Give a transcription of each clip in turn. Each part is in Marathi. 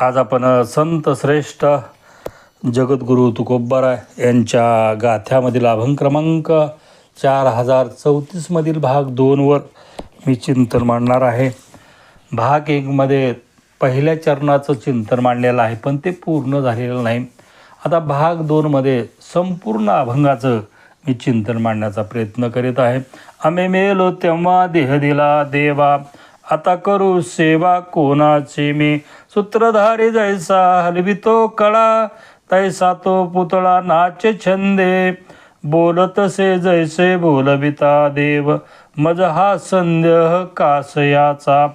आज आपण संत श्रेष्ठ जगद्गुरू तुकोबारा यांच्या गाथ्यामधील अभंग क्रमांक चार हजार चौतीसमधील भाग दोनवर मी चिंतन मांडणार आहे. भाग एकमध्ये पहिल्या चरणाचं चिंतन मांडलेलं आहे पण ते पूर्ण झालेलं नाही. आता भाग दोनमध्ये संपूर्ण अभंगाचं मी चिंतन मांडण्याचा प्रयत्न करीत आहे. आम्ही मेलो तेव्हा देह दिला देवा. आता करू सेवा कोणाची मी? सूत्रधारी जैसा हलवितो कळा तैसा तो पुतळा नाच छंदे। बोलतसे जैसे बोलविता देव मज हा संदेह कासयाचा।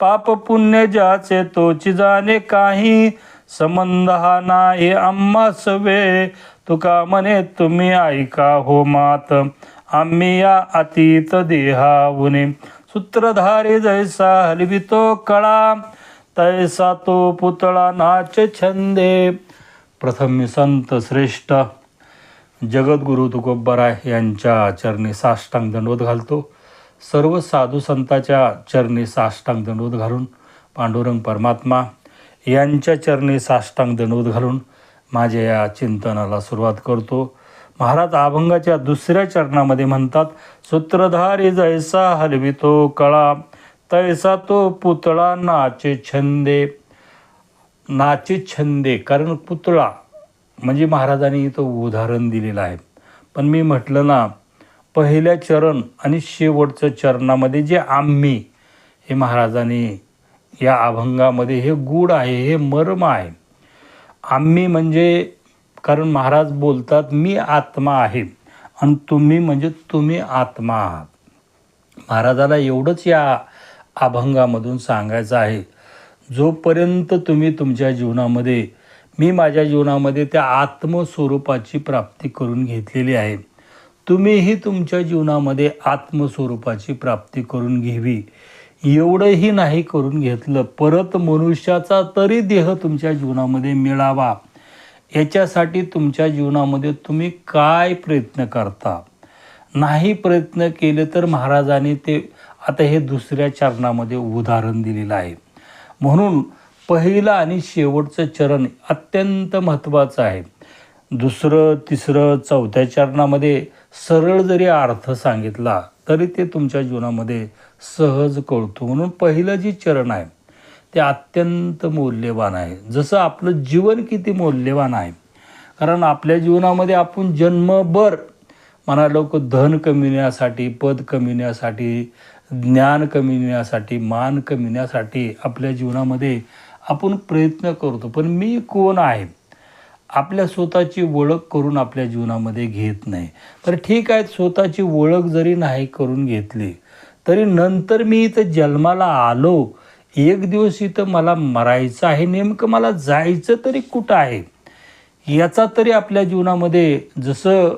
पाप पुण्य ज्याचे तोची जाणे काही संबंध हा नाही आम्हास वे तुका म्हणे तुम्ही ऐका हो मात आम्ही या अतीत देहावने। सूत्रधारी जैसा हलवितो कळा तैसा तो पुतळा नाच छंदे। प्रथम संत श्रेष्ठ जगद्गुरु तुकोबराय यांच्या चरणी साष्टांग दंडवत घालतो. सर्व साधू संताच्या चरणी साष्टांग दंडवत घालून पांडुरंग परमात्मा यांच्या चरणी साष्टांग दंडवत घालून माझ्या या चिंतनाला सुरुवात करतो. महाराज अभंगाच्या दुसऱ्या चरणामध्ये म्हणतात सूत्रधारी जैसा हलवितो कळा तैसा तो पुतळा नाचे छंदे. नाचे छंदे कारण पुतळा म्हणजे महाराजांनी तो उदाहरण दिलेलं आहे. पण मी म्हटलं ना पहिल्या चरण आणि शेवटचं चरणामध्ये जे आम्ही हे महाराजांनी या अभंगामध्ये हे गूढ आहे हे मर्म आहे. आम्ही म्हणजे कारण महाराज बोलतात मी आत्मा आहे. आणि तुम्ही म्हणजे तुम्ही आत्मा आहात. महाराजाला एवढंच या अभंगामधून सांगायचं आहे. जोपर्यंत तुम्ही तुमच्या जीवनामध्ये मी माझ्या जीवनामध्ये त्या आत्मस्वरूपाची प्राप्ती करून घेतलेली आहे तुम्हीही तुमच्या जीवनामध्ये आत्मस्वरूपाची प्राप्ती करून घ्यावी. एवढंही नाही करून घेतलं परत मनुष्याचा तरी देह तुमच्या जीवनामध्ये मिळावा. याच्यासाठी तुमच्या जीवनामध्ये तुम्ही काय प्रयत्न करता? नाही प्रयत्न केले तर महाराजांनी ते आता हे दुसऱ्या चरणामध्ये उदाहरण दिलेलं आहे. म्हणून पहिलं आणि शेवटचं चरण अत्यंत महत्त्वाचं आहे. दुसरं तिसरं चौथ्या चरणामध्ये सरळ जरी अर्थ सांगितला तरी ते तुमच्या जीवनामध्ये सहज कळतो. म्हणून पहिलं जे चरण आहे ते अत्यंत मौल्यवान आहे. जसं आपलं जीवन किती मौल्यवान आहे. कारण आपल्या जीवनामध्ये आपण जन्मभर मना लोक धन कमिण्यासाठी पद कमिण्यासाठी ज्ञान कमिण्यासाठी मान कमिण्यासाठी आपल्या जीवनामध्ये आपण प्रयत्न करतो. पण मी कोण आहे? आपल्या स्वतःची ओळख करून आपल्या जीवनामध्ये घेत नाही. तर ठीक आहे स्वतःची ओळख जरी नाही करून घेतली तरी नंतर मी इथं जन्माला आलो एक दिवस इथं मला मरायचं आहे नेमकं मला जायचं तरी कुठं आहे? याचा तरी आपल्या जीवनामध्ये जसं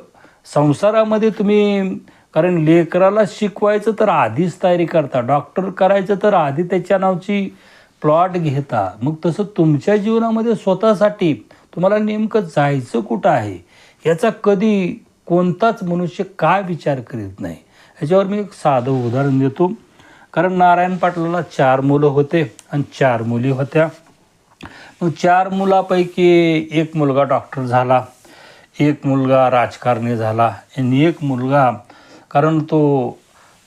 संसारामध्ये तुम्ही कारण लेकराला शिकवायचं तर आधीच तयारी करता डॉक्टर करायचं तर आधी त्याच्या नावची प्लॉट घेता. मग तसं तुमच्या जीवनामध्ये स्वतःसाठी तुम्हाला नेमकं जायचं कुठं आहे? याचा कधी कोणताच मनुष्य काय विचार करीत नाही. याच्यावर मी एक साधं उदाहरण देतो. कारण नारायण पाटलाला चार मुलं होते आणि चार मुली होत्या. मग चार मुलापैकी एक मुलगा डॉक्टर झाला एक मुलगा राजकारणी झाला आणि एक मुलगा कारण तो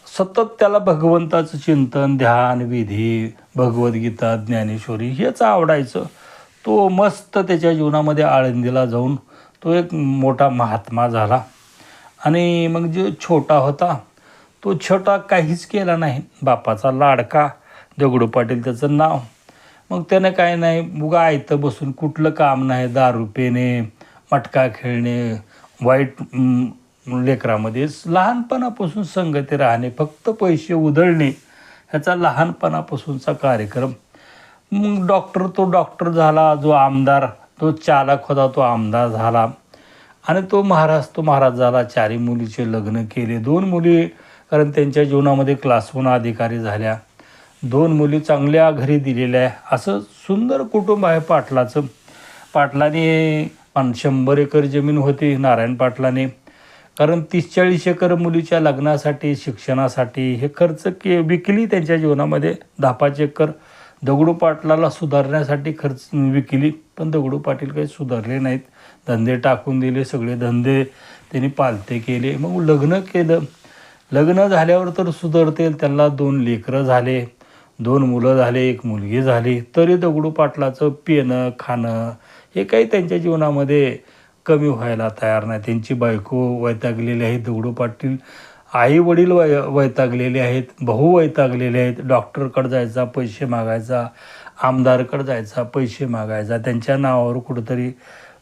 सतत त्याला भगवंताचं चिंतन ध्यान विधी भगवद्गीता ज्ञानेश्वरी हेच आवडायचं. तो मस्त त्याच्या जीवनामध्ये आळंदीला जाऊन तो एक मोठा महात्मा झाला. आणि मग जो छोटा होता तो छोटा काहीच केला नाही. बापाचा लाडका. दगडू पाटील त्याचं नाव. मग त्यानं काय नाही मुगा आयतं बसून कुठलं काम नाही दारू पेणे मटका खेळणे वाईट लेकरामध्ये लहानपणापासून संगती राहणे फक्त पैसे उधळणे ह्याचा लहानपणापासूनचा कार्यक्रम. मग डॉक्टर तो डॉक्टर झाला जो आमदार तो चालक होता तो आमदार झाला. आणि तो महाराज तो महाराज झाला. चारी मुलीचे लग्न केले. दोन मुली कारण त्यांच्या जीवनामध्ये क्लास वन अधिकारी झाल्या. दोन मुली चांगल्या घरी दिलेल्या आहे. असं सुंदर कुटुंब आहे पाटलाचं. पाटलाने शंभर एकर जमीन होती नारायण पाटलाने. कारण तीस चाळीस एकर मुलीच्या लग्नासाठी शिक्षणासाठी हे खर्च के विकली त्यांच्या जीवनामध्ये. दहा पाच एकर दगडू पाटलाला सुधारण्यासाठी खर्च विकली. पण दगडू पाटील काही सुधारले नाहीत. धंदे टाकून दिले सगळे धंदे त्यांनी पालते केले. मग लग्न केलं. लग्न झाल्यावर तर सुधरतील. त्यांना दोन लेकरं झाले दोन मुलं झाले एक मुलगी झाली. तरी दगडू पाटलाचं पिणं खाणं हे काही त्यांच्या जीवनामध्ये कमी व्हायला तयार नाही. त्यांची बायको वैतागलेली आहे दगडू पाटील आई वडील वै वैतागलेले आहेत. भाऊ वैतागलेले आहेत. डॉक्टरकडे जायचा पैसे मागायचा आमदारकडे जायचा पैसे मागायचा. त्यांच्या नावावर कुठंतरी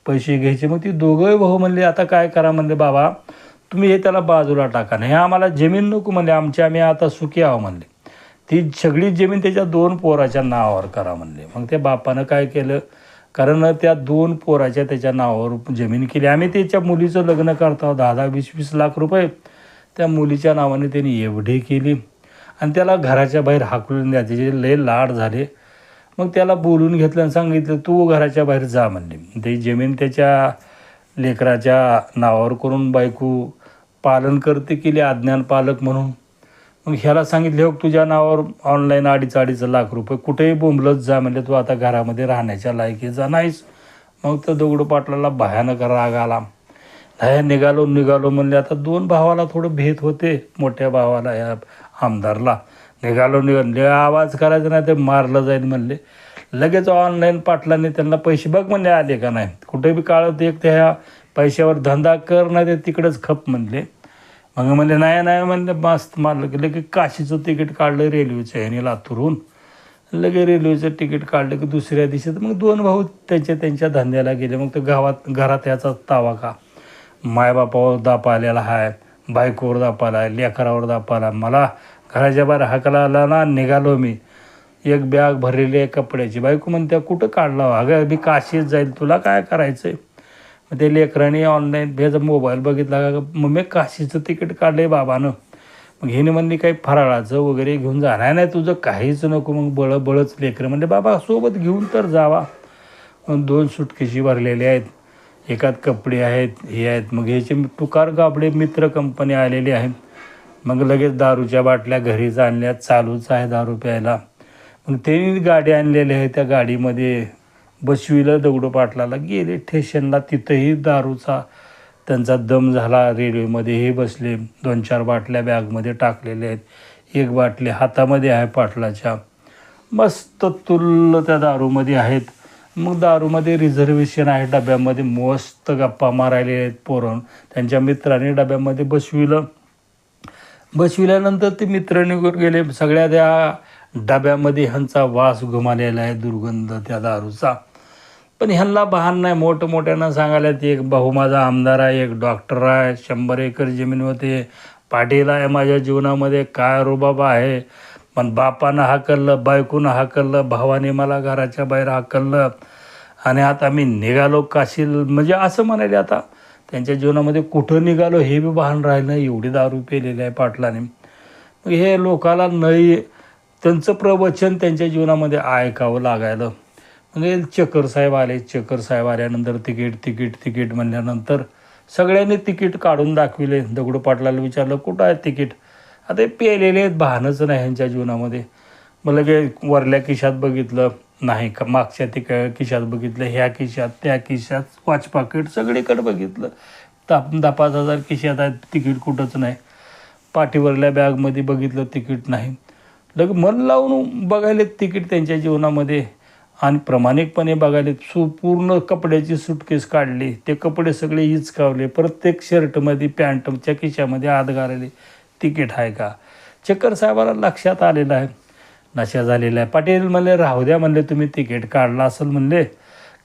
पैसे घ्यायचे. मग ती दोघंही भाऊ म्हणले आता काय करा? म्हणले बाबा तुम्ही हे त्याला बाजूला टाका नाही आम्हाला जमीन नको म्हणले. आमची आम्ही आता सुखी आहो म्हणले. ती सगळी जमीन त्याच्या दोन पोराच्या नावावर करा म्हणले. मग त्या बापानं काय केलं? कारण त्या दोन पोराच्या त्याच्या नावावर जमीन केली. आम्ही त्याच्या मुलीचं लग्न करतो दहा दहा वीस वीस लाख रुपये. त्या मुलीच्या नावाने त्यांनी एवढी केली. आणि त्याला घराच्या बाहेर हाकलून द्या त्याचे लय लाड झाले. मग त्याला बोलून घेतलं आणि सांगितलं तू घराच्या बाहेर जा म्हणले. ते जमीन त्याच्या लेकराच्या नावावर करून बायको पालन करते केली अज्ञान पालक म्हणून. मग ह्याला सांगितले हो तुझ्या नावावर ऑनलाईन अडीच अडीच लाख रुपये कुठेही बोंबलत जा म्हणजे तू आता घरामध्ये राहण्याच्या लायकीचा नाहीस. मग तर दगडू पाटलाला भयानक राग आला. ह्या निघालो निघालो म्हणले आता दोन भावाला थोडं भेद होते मोठ्या भावाला या आमदारला. निघालो निघाले आवाज करायचा नाही ते मारलं जाईल म्हणले. लगेच ऑनलाईन पाटलाने त्यांना पैसे बघ म्हणले आले का नाही? कुठे बी काळत एक त्या पैशावर धंदा कर नाही ते तिकडंच खप म्हणले. मग म्हणले नाही नाही म्हणले मस्त मारलं की लगे काशीचं तिकीट काढलं रेल्वेचं ह्याने लातूरहून. लगे रेल्वेचं तिकीट काढलं की दुसऱ्या दिवशी तर मग दोन भाऊ त्यांच्या त्यांच्या धंद्याला गेले. मग ते गावात घरात याचा तावा का? मायबापावर दाप आलेला आहे बायकोवर दाप आला आहे लेकरावर दाप आला मला घराच्या बाहेर हाकला आला ना निघालो मी. एक बॅग भरलेली आहे कपड्याची. बायको म्हणते कुठं काढला हो? अगं मी काशीत जाईल तुला काय करायचं आहे मग ते लेकराने ऑनलाईन ह्याचा मोबाईल बघितला का मग मी काशीचं तिकीट काढलं आहे बाबानं. मग हिने म्हणली काही फराळाचं वगैरे घेऊन जा. नाही नाही तुझं काहीच नको. मग बळ बळच लेकरं म्हणले बाबा सोबत घेऊन तर जावा. मग दोन सुटकेशी भरलेले आहेत. एकात कपडे आहेत हे आहेत. मग ह्याचे तुकार कापडे मित्र कंपनी आलेली आहेत. मग लगेच दारूच्या बाटल्या घरीच आणल्या चालूच आहे दारू प्यायला. मग त्यांनी गाडी आणलेली आहे त्या गाडीमध्ये. बसविलं दगडोपाटलाला गेले. ठेशनला तिथंही दारूचा त्यांचा दम झाला. रेल्वेमध्ये हे बसले. दोन चार बाटल्या बॅगमध्ये टाकलेल्या आहेत. एक बाटली हातामध्ये आहे पाटलाच्या. मस्त तुल्ल त्या दारूमध्ये आहेत. मग दारूमध्ये रिझर्वेशन आहे. डब्यामध्ये मस्त गप्पा मारायले आहेत पोरण त्यांच्या मित्राने डब्यामध्ये बसविलं. बसविल्यानंतर ते मित्र निघून गेले. सगळ्या त्या डब्यामध्ये ह्यांचा वास घुमालेला आहे दुर्गंध त्या दारूचा. पण ह्यांना बहान नाही. मोठं मोठ्यानं सांगायला ते एक भाऊ माझा आमदार आहे एक डॉक्टर आहे शंभर एकर जमीन होते पाटील आहे माझ्या जीवनामध्ये काय रुबाबा आहे? पण बापानं हाकललं बायकोनं हाकललं भावाने मला घराच्या बाहेर हाकललं. आणि आता मी निघालो काशील म्हणजे असं म्हणाले आता त्यांच्या जीवनामध्ये कुठं निघालो हे बी भान राहिलं एवढी दारू पेलेली आहे पाटलाने. मग हे लोकाला नाही त्यांचं प्रवचन त्यांच्या जीवनामध्ये ऐकावं लागायलं. म्हणजे चक्कर साहेब आले चक्कर साहेब आल्यानंतर तिकीट तिकीट तिकीट म्हणल्यानंतर सगळ्यांनी तिकीट काढून दाखविले. दगडू पाटलाला विचारलं कुठं आहे तिकीट? आता हे पेलेले आहेत भानच नाही ह्यांच्या जीवनामध्ये. मला लगे वरल्या खिशात बघितलं. नाही का मागच्या तिक खिशात बघितलं ह्या खिशात त्या खिशात वॉच पाकिट सगळीकडे बघितलं. ताप दहा पाच हजार खिशात आहेत तिकीट कुठंच नाही. पाठीवरल्या बॅगमध्ये बघितलं तिकीट नाही. लग मन लावून बघायले तिकीट त्यांच्या जीवनामध्ये. आणि प्रामाणिकपणे बघायले सु पूर्ण कपड्याची सुटकेस काढली. ते कपडे सगळे हिचकावले प्रत्येक शर्टमध्ये पॅन्टच्या खिशामध्ये आत घालले. तिकीट आहे का? चक्कर साहेबाला लक्षात आलेलं आहे. नशा झालेला आहे. पाटील म्हणले राहू द्या म्हणले तुम्ही तिकीट काढला असेल म्हणले.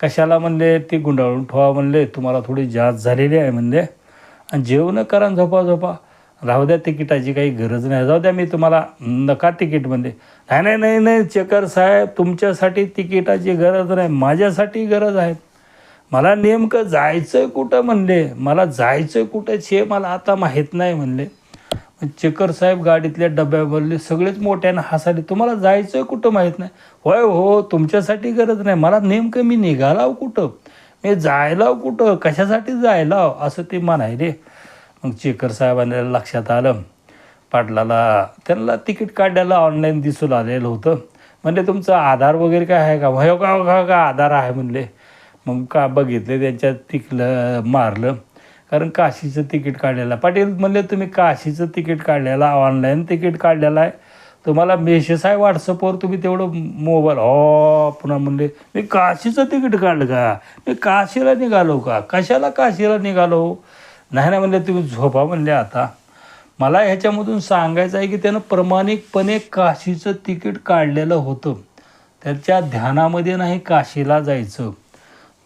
कशाला म्हणले? ती गुंडाळून ठेवा म्हणले. तुम्हाला थोडी जात झालेली आहे म्हणले. आणि जेवणं करा आणि झोपा झोपा. राहू द्या तिकिटाची काही गरज नाही. जाऊ द्या मी तुम्हाला नका तिकीट म्हणले नाही नाही नाही नाही चेकर साहेब तुमच्यासाठी तिकिटाची गरज नाही माझ्यासाठी गरज आहे. मला नेमकं जायचं आहे कुठं म्हणले? मला जायचं आहे कुठंच हे मला आता माहीत नाही म्हणले. चेकर साहेब गाडीतल्या डब्यावरले सगळेच मोठ्यानं हसाले. तुम्हाला जायचं आहे कुठं माहीत नाही? होय हो तुमच्यासाठी गरज नाही. मला नेमकं मी निघालाव कुठं? मी जायलाव कुठं? कशासाठी जायलाव? असं ते म्हणायले मग चेकर साहेबांना लक्षात आलं. पाटलाला त्यांना तिकीट काढायला ऑनलाईन दिसून आलेलं होतं. म्हणले तुमचं आधार वगैरे काय आहे का? भयो का का का आधार आहे म्हणले. मग का बघितले त्यांच्यात टिकलं मारलं. कारण काशीचं तिकीट काढलेलं आहे. पाटील म्हणले तुम्ही काशीचं तिकीट काढलेला ऑनलाईन तिकीट काढलेलं आहे. तुम्हाला मेसेज आहे व्हॉट्सअपवर तुम्ही तेवढं मोबाईल हो पुन्हा म्हणले मी काशीचं तिकीट काढलं का? मी काशीला निघालो का? कशाला काशीला निघालो? नाही ना म्हणले तुम्ही झोपा म्हणले आता. मला ह्याच्यामधून सांगायचं आहे की त्यानं प्रामाणिकपणे काशीचं तिकीट काढलेलं होतं. त्याच्या ध्यानामध्ये नाही काशीला जायचं.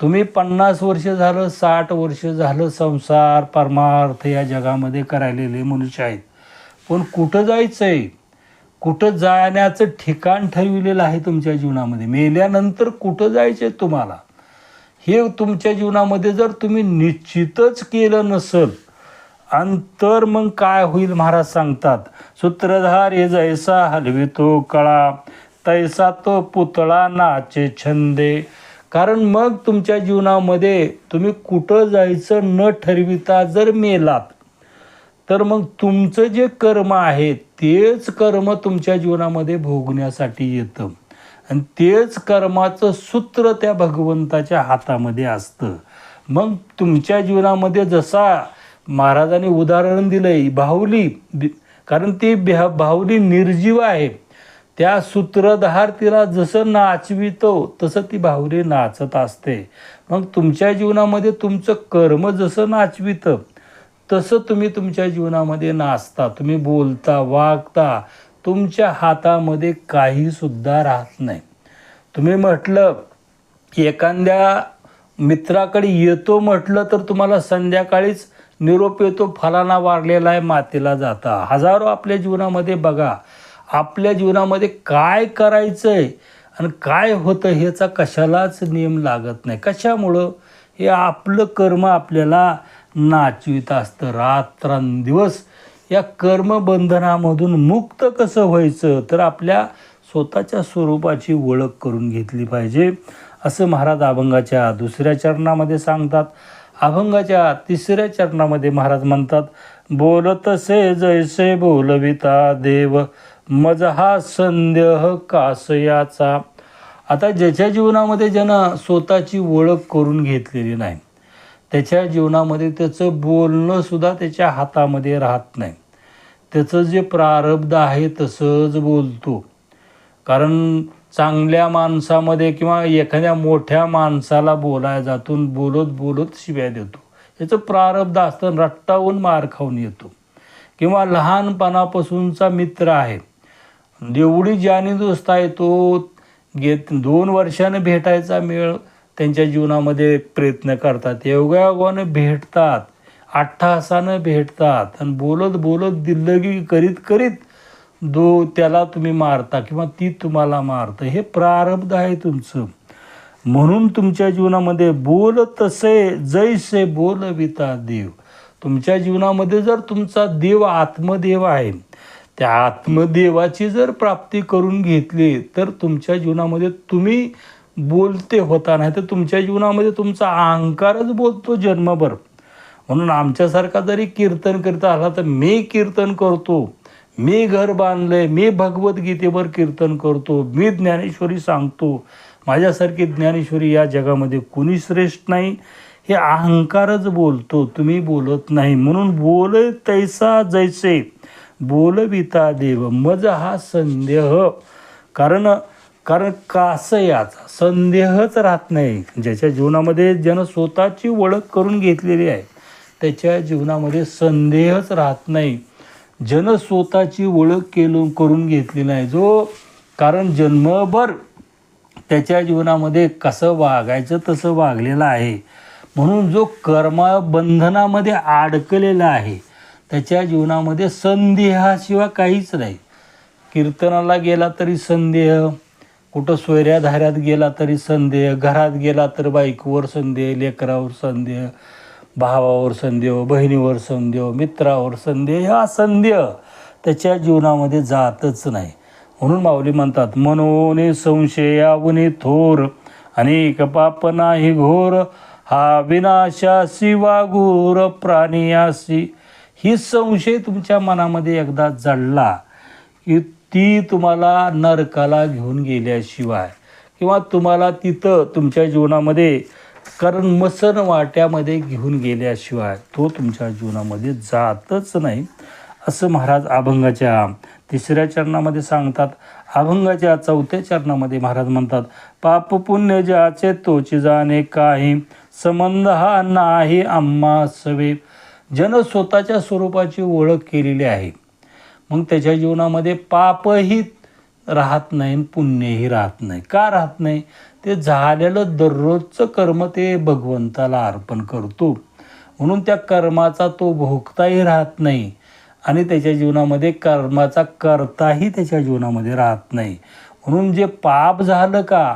तुम्ही पन्नास वर्ष झालं साठ वर्ष झालं संसार परमार्थ या जगामध्ये करायलेले मनुष्य आहेत. पण कुठं जायचं आहे कुठं जाण्याचं ठिकाण ठरविलेलं आहे तुमच्या जीवनामध्ये? मेल्यानंतर कुठं जायचं आहे तुम्हाला? हे तुमच्या जीवनामध्ये जर तुम्ही निश्चितच केलं नसल आणि तर मग काय होईल महाराज सांगतात. सूत्रधार हे जैसा हलवितो कळा तैसा तो पुतळा नाचे छंदे. कारण मग तुमच्या जीवनामध्ये तुम्ही कुठं जायचं न ठरविता जर मेलात तर मग तुमचं जे कर्म आहे तेच कर्म तुमच्या जीवनामध्ये भोगण्यासाठी येतं. आणि तेच कर्माचं सूत्र त्या भगवंताच्या हातामध्ये असतं. मग तुमच्या जीवनामध्ये जसा महाराजांनी उदाहरण दिलंय बाहुली कारण ती भ्या बाहुली निर्जीव आहे. त्या सूत्रधार तिला जसं नाचवितो तसं ती बाहुली नाचत असते. मग तुमच्या जीवनामध्ये तुमचं कर्म जसं नाचवितं तसं तुम्ही तुमच्या जीवनामध्ये नाचता. तुम्ही बोलता वागता तुमच्या हातामध्ये काही सुद्धा राहत नाही. तुम्ही म्हटलं की एखाद्या मित्राकडे येतो म्हटलं तर तुम्हाला संध्याकाळीच निरोप येतो फलाना वारलेला आहे मातेला जाता. हजारो आपल्या जीवनामध्ये बघा आपल्या जीवनामध्ये काय करायचं आहे आणि काय होतं ह्याचा कशालाच नियम लागत नाही. कशामुळं? हे आपलं कर्म आपल्याला नाचवित असतं. रात्रंदिवस या कर्मबंधनामधून मुक्त कसं व्हायचं तर आपल्या स्वतःच्या स्वरूपाची ओळख करून घेतली पाहिजे. असं महाराज अभंगाच्या दुसऱ्या चरणामध्ये सांगतात. अभंगाच्या तिसऱ्या चरणामध्ये महाराज म्हणतात बोलतसे जैसे बोलविता देव मज हा संदेह कासयाचा. आता ज्याच्या जीवनामध्ये ज्यानं स्वतःची ओळख करून घेतलेली नाही त्याच्या जीवनामध्ये त्याचं बोलणंसुद्धा त्याच्या हातामध्ये राहत नाही. त्याचं जे प्रारब्ध आहे तसंच बोलतो. कारण चांगल्या माणसामध्ये किंवा एखाद्या मोठ्या माणसाला बोलाय जातून बोलत बोलत शिव्या देतो. याचं प्रारब्ध असतं रट्टावून मार खाऊन येतो. किंवा लहानपणापासूनचा मित्र आहे. एवढी ज्याने दोस्त आहे तो घेत दोन वर्षानं भेटायचा मेळ त्यांच्या जीवनामध्ये प्रयत्न करतात. योगायोगाने भेटतात. अट्ठासानं भेटतात. आणि बोलत बोलत दिल्लगी करीत करीत दो त्याला तुम्ही मारता किंवा ती तुम्हाला मारतं. हे प्रारब्ध आहे तुमचं. म्हणून तुमच्या जीवनामध्ये बोल तसे जैसे बोलविता देव. तुमच्या जीवनामध्ये जर तुमचा देव आत्मदेव आहे त्या आत्मदेवाची जर प्राप्ती करून घेतली तर तुमच्या जीवनामध्ये तुम्ही बोलते होता. नाही तर तुमच्या जीवनामध्ये तुमचा अहंकारच बोलतो जन्मभर. म्हणून आमच्यासारखा जरी कीर्तन करीत आला तर मी कीर्तन करतो. मी घर बांधलंय मी भगवद्गीतेवर कीर्तन करतो मी ज्ञानेश्वरी सांगतो. माझ्यासारखी ज्ञानेश्वरी या जगामध्ये कुणी श्रेष्ठ नाही? हे अहंकारच बोलतो तुम्ही बोलत नाही. म्हणून बोल तैसा जैसे बोलविता देव मज हा संदेह. कारण कारण कास याचा संदेहच राहत नाही. ज्याच्या जीवनामध्ये ज्यानं स्वतःची ओळख करून घेतलेली आहे त्याच्या जीवनामध्ये संदेहच राहत नाही. जन स्वतःची ओळख केलो करून घेतली नाही. जो कारण जन्मभर त्याच्या जीवनामध्ये कसं वागायचं तसं वागलेलं आहे. म्हणून जो कर्मबंधनामध्ये अडकलेला आहे त्याच्या जीवनामध्ये संदेहाशिवाय काहीच नाही. कीर्तनाला गेला तरी संदेह कुठं सोयऱ्या धाऱ्यात गेला तरी संदेह घरात गेला तर बाईकवर संदेह लेकरावर संदेह भावावर संदेह बहिणीवर संदेह मित्रावर संदेह हा संदेह त्याच्या जीवनामध्ये जातच नाही. म्हणून माऊली म्हणतात मनोने संशयावने थोर अनेक पाप नाही घोर हा विनाशासी वाघोर प्राणियासी ही संशय तुमच्या मनामध्ये एकदा जडला की ती तुम्हाला नरकाला घेऊन गेल्याशिवाय किंवा तुम्हाला तिथं तुमच्या जीवनामध्ये कारण मसन वाट्यामध्ये घेऊन गेल्याशिवाय तो तुमच्या जीवनामध्ये जातच नाही. असं महाराज अभंगाच्या तिसऱ्या चरणामध्ये सांगतात. अभंगाच्या चौथ्या चरणामध्ये महाराज म्हणतात पाप पुण्य ज्याचे तोचे जाणे काही संबंध हा नाही आम्हा सवे. जन स्वतःच्या स्वरूपाची ओळख केलेली आहे. मग त्याच्या जीवनामध्ये पापही राहत नाही आणि पुण्यही राहत नाही. का राहत नाही? ते झालेलं दररोजचं कर्म ते भगवंताला अर्पण करतो. म्हणून त्या कर्माचा तो भोगताही राहत नाही आणि त्याच्या जीवनामध्ये कर्माचा करताही त्याच्या जीवनामध्ये राहत नाही. म्हणून जे पाप झालं का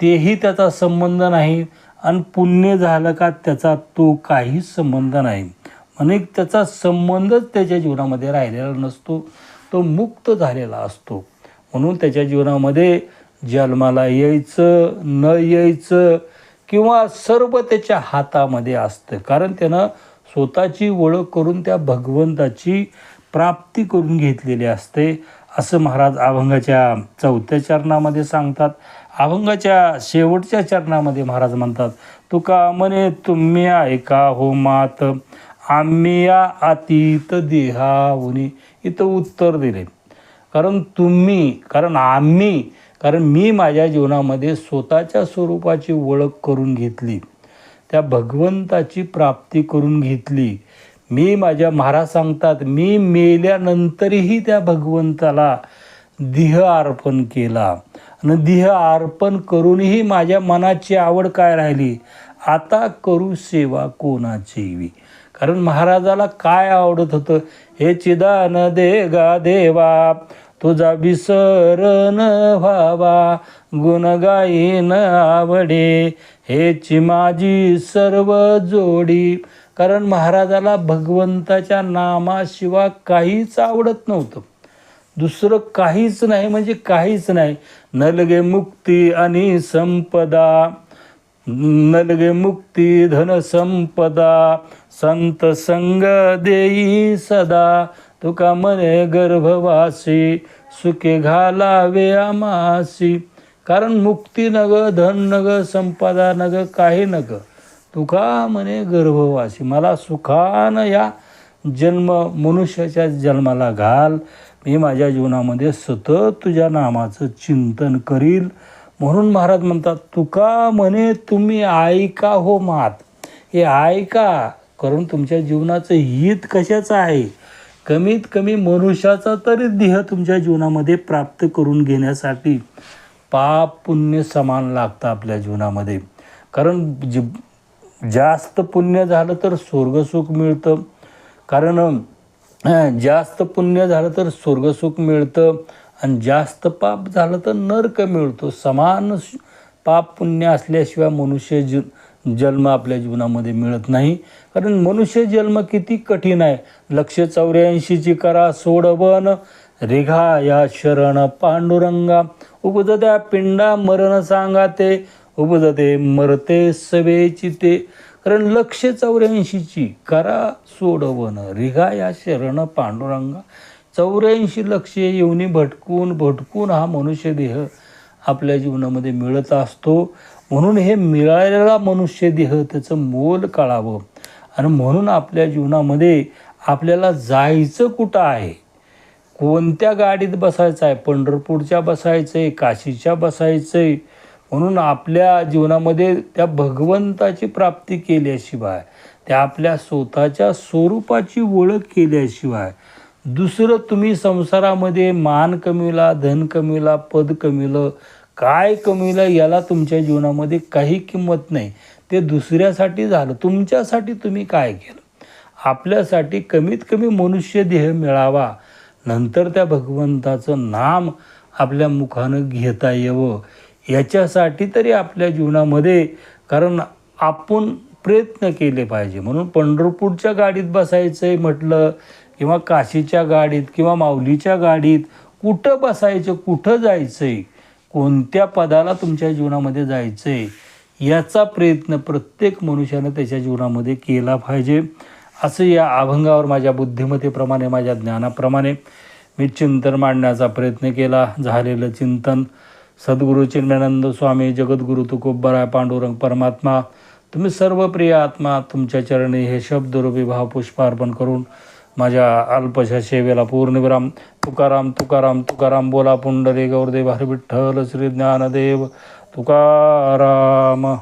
तेही त्याचा संबंध नाही आणि पुण्य झालं का त्याचा तो काहीच संबंध नाही. म्हणजे त्याचा संबंधच त्याच्या जीवनामध्ये राहिलेला नसतो तो मुक्त झालेला असतो. म्हणून त्याच्या जीवनामध्ये जन्माला यायचं न यायचं किंवा सर्व त्याच्या हातामध्ये असतं. कारण त्यानं स्वतःची ओळख करून त्या भगवंताची प्राप्ती करून घेतलेली असते. असं महाराज अभंगाच्या चौथ्या चरणामध्ये सांगतात. अभंगाच्या शेवटच्या चरणामध्ये महाराज म्हणतात तुका म्हणे तुम्ही ऐका हो मात आम्ही या अतीत देहाहुनी इथं उत्तर दिले. कारण तुम्ही कारण आम्ही कारण मी माझ्या जीवनामध्ये स्वतःच्या स्वरूपाची ओळख करून घेतली त्या भगवंताची प्राप्ती करून घेतली. मी माझ्या महाराज सांगतात मी मेल्यानंतरही त्या भगवंताला देह अर्पण केला. आणि देह अर्पण करूनही माझ्या मनाची आवड काय राहिली? आता करू सेवा कोणाचीवी कारण महाराजाला काय आवडत होतं? हे चिदान दे गा देवा तुझा विसरण व्हावा गुण आवडे. हेची माझी सर्व जोडी. कारण महाराजाला भगवंताच्या नामाशिवाय काहीच आवडत नव्हतं. दुसरं काहीच नाही म्हणजे काहीच नाही. नलगे मुक्ती आणि संपदा. नलगे मुक्ती धन संपदा. संत संग देई सदा. तुका मने गर्भवासी सुखे घालावे आमासी. कारण मुक्ती नग धन नग संपदा नग काही नग. तुका म्हणे गर्भवासी. मला सुखानं या जन्म मनुष्याच्या जन्माला घाल. मी माझ्या जीवनामध्ये सतत तुझ्या नामाचं चिंतन करील. म्हणून महाराज म्हणतात तुका म्हणे तुम्ही ऐका हो मात. हे ऐका करून तुमच्या जीवनाचं हित कशाचं आहे? कमीत कमी मनुष्याचा तरी देह तुमच्या जीवनामध्ये प्राप्त करून घेण्यासाठी पाप पुण्य समान लागतं आपल्या जीवनामध्ये. कारण जी जास्त पुण्य झालं तर स्वर्गसुख मिळतं. कारण जास्त पुण्य झालं तर स्वर्गसुख मिळतं. आणि जास्त पाप झालं तर नर्क मिळतो. समान पाप पुण्य असल्याशिवाय मनुष्य ज जन्म आपल्या जीवनामध्ये मिळत नाही. कारण मनुष्य जन्म किती कठीण आहे. लक्ष चौऱ्याऐंशीची करा सोडवन रेघा या शरण पांडुरंगा. उपजत्या पिंडा मरण सांगा ते. उपजते मरते सवेची ते. कारण लक्ष चौऱ्याऐंशीची करा सोडवन रिघा या शरण पांडुरंगा. चौऱ्याऐंशी लक्ष येऊनी भटकून भटकून हा मनुष्य देह आपल्या जीवनामध्ये मिळत असतो. म्हणून हे मिळालेला मनुष्य देह त्याचं मोल काढावं. आणि म्हणून आपल्या जीवनामध्ये आपल्याला जायचं कुठं आहे? कोणत्या गाडीत बसायचं आहे? पंढरपूरच्या बसायचं आहे काशीच्या बसायचं आहे म्हणून आपल्या जीवनामध्ये त्या भगवंताची प्राप्ती केल्याशिवाय त्या आपल्या स्वतःच्या स्वरूपाची ओळख केल्याशिवाय दुसरं तुम्ही संसारामध्ये मान कमीला धन कमीला पद कमीलं काय कमीलं याला तुमच्या जीवनामध्ये काही किंमत नाही. ते दुसऱ्यासाठी झालं. तुमच्यासाठी तुम्ही काय केलं? आपल्यासाठी कमीत कमी मनुष्य देह मिळावा. नंतर त्या भगवंताचं नाम आपल्या मुखानं घेता यावं. याच्यासाठी तरी आपल्या जीवनामध्ये कारण आपण प्रयत्न केले पाहिजे. म्हणून पंढरपूरच्या गाडीत बसायचं आहे म्हटलं किंवा काशीच्या गाडीत किंवा माऊलीच्या गाडीत कुठं बसायचं कुठं जायचं आहे कोणत्या पदाला तुमच्या जीवनामध्ये जायचं आहे याचा प्रयत्न प्रत्येक मनुष्यानं त्याच्या जीवनामध्ये केला पाहिजे. असं या अभंगावर माझ्या बुद्धिमत्तेप्रमाणे माझ्या ज्ञानाप्रमाणे मी चिंतन मांडण्याचा प्रयत्न केला. झालेलं चिंतन सद्गुरू चिन्मयानंद स्वामी जगद्गुरू तुकोबराय पांडुरंग परमात्मा तुम्ही सर्व प्रिय आत्मा तुमच्या चरणी हे शब्दरूपी भावपुष्पार्पण करून माझ्या अल्पशा सेवेला पूर्णविराम तुकाराम तुकाराम तुकाराम बोला पुंडरी गौरदेव हरिविठ्ठल श्री ज्ञानदेव तुकाराम.